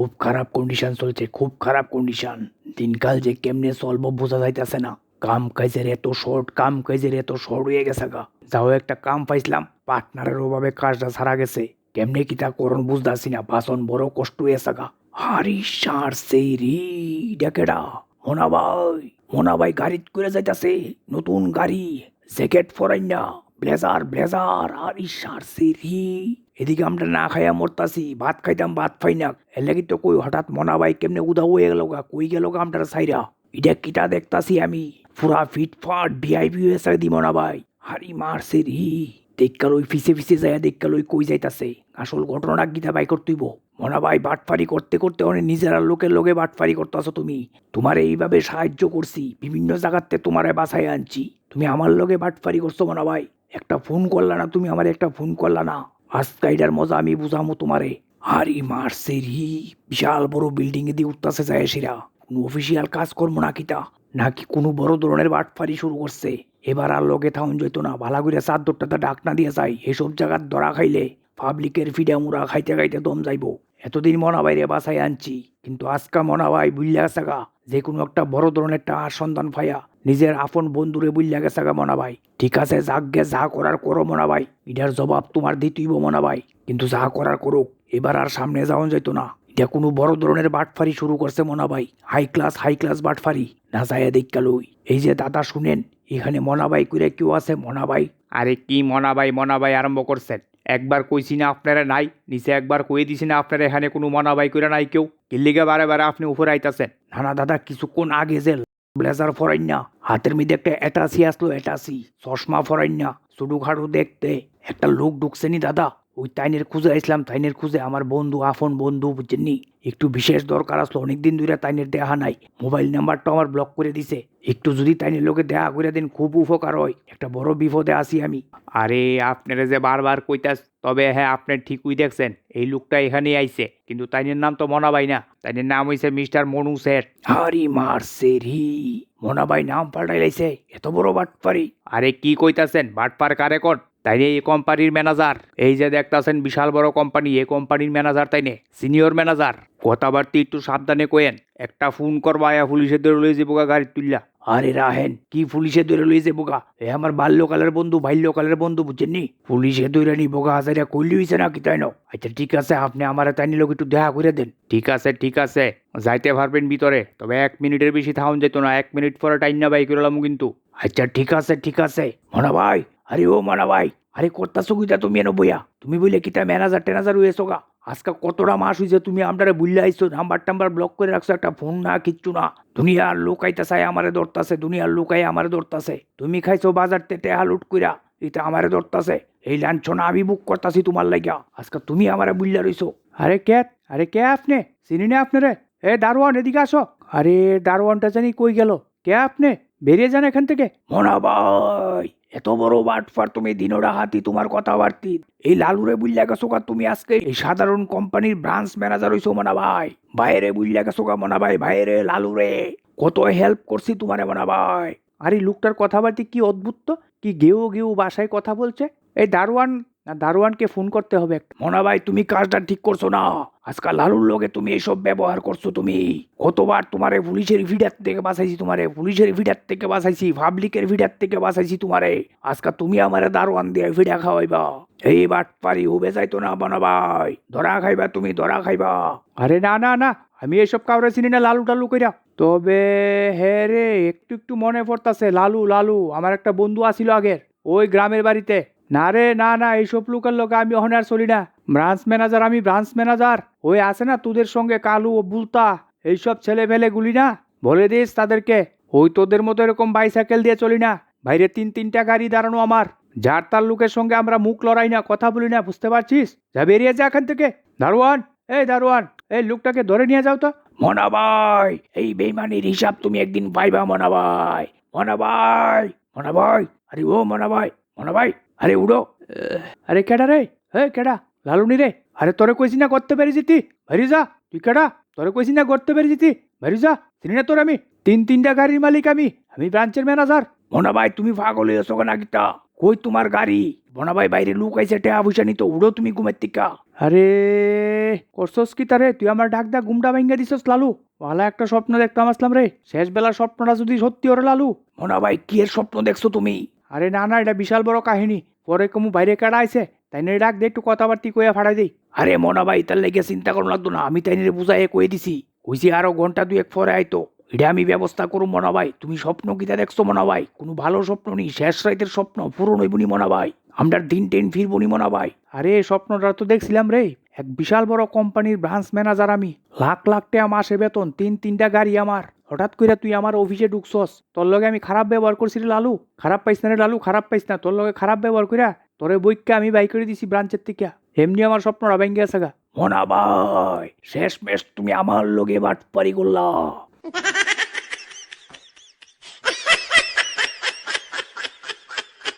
খুব খারাপ কন্ডিশন চলছে, খুব খারাপ কন্ডিশন দিনকাল যে কেমনে চলবো বোঝা যাইতেছে না। কাম কাজের এত শর্ট কাম কাজের এত শর্ট হয়ে গেছে গা। যাও একটা কাম পাইছিলাম, পার্টনারের অভাবে কাজটা ছাড়া গেছে। কেমনে কি তা করণ বুঝতেছি না, বাসন বড় কষ্ট হয়েছে গা। হারি সার সেই রি ডেকেডা মোনা ভাই মোনা ভাই গাড়ি করে যাইতাছে, নতুন গাড়ি, জ্যাকেট ফরাই না ব্লেজার ব্লেজার আর ইসার সিরি এদিকে আমরা না খাইয়া মরতাছি, ভাত খাইতাম, ভাত খাই না। এর লাগি তো কই, হঠাৎ মনা ভাই কেমনে উদা হয়ে গেল গা, কই গেল গা আমরা সাইরা? এটা কিটা দেখতাছি আমি? পুরা ফিটফাট ভিআইপি হয়েছে দি মনা ভাই হারি মার সিরি দেখকাল ওই ফিসে ফিসে যায় দেখকাল ওই কই যাইতাছে? আসল ঘটনা গীতা বাই করতেইব মনা ভাই বাটফারি করতে করতে অনেক নিজেরা লোকের লোকে বাটফারি করতেছো তুমি। তোমার এইভাবে সাহায্য করছি, বিভিন্ন জায়গাতে তোমারে বাসায় আনছি। তুমি আমার লগে বাটফারি করছ মনা ভাই একটা ফোন করলা না তুমি, আমার একটা ফোন করলা না। আজকে এটার মজা আমি বুঝামো তোমারে। হারি মারছে রি বিশাল বড় বিল্ডিং এ দিয়ে উঠতেছে যায় সেরা। কোনো অফিসিয়াল কাজ করব না কিতা, নাকি কোনো বড় ধরনের বাটফারি শুরু করছে। এবার আর লগে থাউন যেত না, ভালা করে চাদরটাতে ডাক না দিয়ে যায়, এসব জায়গার ধরা খাইলে পাবলিকের ফিডা মুড়া খাইতে খাইতে দম যাইবো। এতদিন মনা বাইরে বাসায় আনছি, কিন্তু আজকা মনা ভাই বুঝলা গেছে গা যে কোনো একটা বড় ধরনের টাকার সন্ধান ফাইয়া নিজের আপন বন্ধুরে বুঝলা গেছে গা মনা ভাই ঠিক আছে যাকগে যা করার করো মনা ভাই এটার জবাব তোমার দিতেইব মনা ভাই কিন্তু যা করার করুক, এবার আর সামনে যাওয়া যেত না। এটা কোনো বড় ধরনের বাটফারি শুরু করছে মনা ভাই হাই ক্লাস হাই ক্লাস বাটফারি। না যায় দেখা লই। এই যে দাদা শুনেন, এখানে মনাবাই করে কেউ আছে? মনাবাই আরে কি মনাবাই মনাবাই আরম্ভ করছেন? একবার কইছি না আপনারা নাই, নিচে একবার কয়ে দিছি না আপনারা, এখানে কোনো মনাবাই করে নাই কেউ। কিল্লিগে বারে বারে আপনি উপরে আইতাছেন। নানা দাদা কিছুক্ষণ আগে যে ব্লেজার ফরাইন না, হাতের মধ্যে একটা অ্যাটাসি আসলো অ্যাটাসি চশমা ফরাইন না সুডু দেখতে, একটা লোক ঢুকছে নি দাদা। ওই তাইনের খুঁজে আসলাম তাইনের খুঁজে আমার বন্ধু আফন বন্ধু বুঝছেননি একটু বিশেষ দরকার আসলো অনেকদিন ধরে তাইনের দেখা নাই। মোবাইল নাম্বারটা আমার ব্লক করে দিছে। একটু যদি তাইনের লোকে দেখা করে দেন খুব উপকার হয়। একটা বড় বিপদে আছি আমি। আরে আপনারা যে বারবার কইতাস তবে হ্যাঁ আপনি ঠিকই দেখছেন। এই লোকটা এখানেই আইছে। কিন্তু তাইনের নাম তো মনাবাই না। তাইনের নাম হইছে মিস্টার মনু স্যার হারি মারছে রি মোনাবাই নাম পাল্টাই লাইছে। এত বড় বাট পারি আরে কি কইতাছেন? বাটপার কারে কর? তাইনে এই কোম্পানির ম্যানেজার এই যে দেখতাছেন বিশাল বড় কোম্পানি এই কোম্পানির ম্যানেজার তাইনে সিনিয়র ম্যানেজার কথাবার্তি একটু সাবধানে কয়েন, একটা ফোন করবা, আয়া পুলিশের দৌড় লয়ে যাব গাড়ি তুললা আরে রাহেন, কি পুলিশে ধরে লইছে বোকা এ আমার বাল্যকালের বন্ধু বাল্যকালের বন্ধু, বুঝছেন নি? পুলিশে ধরে নি বোকা হাজারিয়া কইলি হইছে না কি তাই না? আচ্ছা ঠিক আছে, আপনি আমার তাই লোক একটু দেখা করে দেন। ঠিক আছে ঠিক আছে, যাইতে পারবেন ভিতরে, তবে এক মিনিটের বেশি থাউন যেত না, এক মিনিট পরে টাইম না বাই করলাম কিন্তু। আচ্ছা ঠিক আছে ঠিক আছে। মনে ভাই আরে ও মনা ভাই, আরে করতাছো কিতা তুমি এনো বইয়া, তুমি বইলে কিতা ম্যানেজার টেনাজার হয়েছো গা? আজকে কতটা মাস হইছে তুমি আমরারে বুঝলে আইছো নাম্বার টাম্বার ব্লক করে রাখছো, একটা ফোন না, কিচ্ছু না। দুনিয়ার লোক আইতাছে আমারে ধরতাছে, দুনিয়ার লোক আই আমারে ধরতাছে। তুমি খাইছো বাজার তে টেহা লুট কইরা, এটা আমারে ধরতাছে। এই লাঞ্ছনা আমি বুক করতাছি তোমার লাগিয়া আজকে তুমি আমারে বুঝলা রইছো। আরে কে আরে কে আপনি? চিনি না আপনারে? এ দারোয়ান, এদিকে আসো। আরে, দারোয়ানটা জানি কই গেল? কে আপনি? বেরিয়ে যান এখান থেকে। মনা ভাই, এত বড় বাটফার তুমি, দিনোরা হাতি তোমার কথাবার্তি। এই লালুরে বুঝলা গেছো গা তুমি আজকে? এই সাধারণ কোম্পানির ব্রাঞ্চ ম্যানেজার হইছো মনা ভাই। বাইরে বুঝলা গেছো গা মনা ভাই, বাইরে লালুরে। কত হেল্প করছি তোমারে মনা ভাই। আরে লোকটার কথাবার্তি কি অদ্ভুত কি গেউ গেউ বাসায় কথা বলছে? এই দারোয়ান না দারোয়ানকে ফোন করতে হবে একটা। মনা ভাই, তুমি কাজটা ঠিক করছ না। আজকাল লালুর লগে তুমি এসব ব্যবহার করছ তুমি। কতবার তোমারে পুলিশের ভিডার থেকে বাঁচাইছি তোমারে, পুলিশের ভিডার থেকে বাঁচাইছি পাবলিকের ভিডার থেকে বাঁচাইছি তোমারে। আজকাল তুমি আমারে দারোয়ান দিয়ে ভিডা খাওয়াইবা। এই বাট পারি উবে যাইতো না মনা ভাই। ধরা খাইবা তুমি, ধরা খাইবা। আরে না না না, আমি এসব কাউরে চিনি না, লালু টালু কইরা। তবে হ্যাঁ রে, একটু একটু মনে পড়তাছে, লালু লালু, আমার একটা বন্ধু আসিল আগের, ওই গ্রামের বাড়িতে। না রে, না না, এইসব লোকের লোক আমি ওখানে আর চলি না। ব্রাঞ্চ ম্যানেজার আমি ব্রাঞ্চ ম্যানেজার ওই আছে না তোদের সঙ্গে কালু ও বুলতা, এইসব ছেলে ফেলে গুলি না? বলে দিস তাদেরকে। ওই তোদের মতো এরকম বাইসাইকেল দিয়ে চলি না। বাইরে তিন, তিনটা গাড়ি দাঁড়ানো আমার। যার তার লোকের সঙ্গে আমরা মুখ লড়াই না, কথা বলি না, বুঝতে পারছিস? যা বেরিয়ে যা এখান থেকে। দারোয়ান, এই দারোয়ান, এই লোকটাকে ধরে নিয়ে যাও তো। মনা ভাই এই বেইমানির হিসাব তুমি একদিন পাইবা মনা ভাই মনা ভাই মনা আরে ও মনা ভাই মনা ভাই আরে উড়ো। আরে কেডা রে? হে কেডা? লালুনি রে। আরে তোরে কইছি না করতে পেরেছি তুই ভারি যা তুই কেডা? তোরে কইছি না করতে পেরেছি তুই ভারি যা চিনি না তোর আমি? তিন তিনটা গাড়ির মালিক আমি। আমি ব্রাঞ্চের ম্যানেজার। মনা ভাই তুমি পাগল হয়েছো নাকি তা কই তোমার গাড়ি? বনা ভাই বাইরে লুক আইছে, টেয়া পয়সা নিত। উড়ো তুমি ঘুমের টিকা আরে, করছস কি তারে? তুই আমার ডাক দা গুমটা ভাঙ্গা দিছস, লালু। ভালো একটা স্বপ্ন দেখতাম আসলাম রে। শেষ বেলার স্বপ্নটা যদি সত্যি ওরে, লালু। মনা ভাই কি এর স্বপ্ন দেখছ তুমি? আরে না না, এটা বিশাল বড় কাহিনী। পরে কমু বাইরে কাটা আইছে তাই নিয়ে ডাক দে একটু কথাবার্তি কইয়া ফাড়াই দেই। আরে মনা ভাই তার লেগে চিন্তা করুন লাগতো না আমি তাই নিয়ে বুঝাই কয়ে দিছি। কইছি আরও ঘণ্টা দুয়েক পরে আইতো। এটা আমি ব্যবস্থা করুন মনা ভাই তুমি স্বপ্ন কিতা দেখছ মনা ভাই? কোনো ভালো স্বপ্ন নেই শেষ রাইতের স্বপ্ন পূরণ হইবনি মনা ভাই। আমরা দিন টেন ফিরবনি মনা ভাই। আরে স্বপ্নটা তো দেখছিলাম রে। এক বিশাল বড় কোম্পানির ব্রাঞ্চ ম্যানেজার আমি। লাখ লাখ টাকা মাসে বেতন, তিন, তিনটা গাড়ি আমার। হঠাৎ করে তুই আমার অফিসে ঢুকছস। তোর লগে আমি খারাপ ব্যবহার করছি লালু। খারাপ পাইস না রে লালু, খারাপ পাইস না। তোর লগে খারাপ ব্যবহার কইরা তোরে বইকে আমি বাই করে দিছি ব্রাঞ্চের থেকে। এমনি আমার স্বপ্নরা ভেঙে আছে গা। মনা ভাই শেষ মেশ তুমি আমার লগে বাট পারি করলা।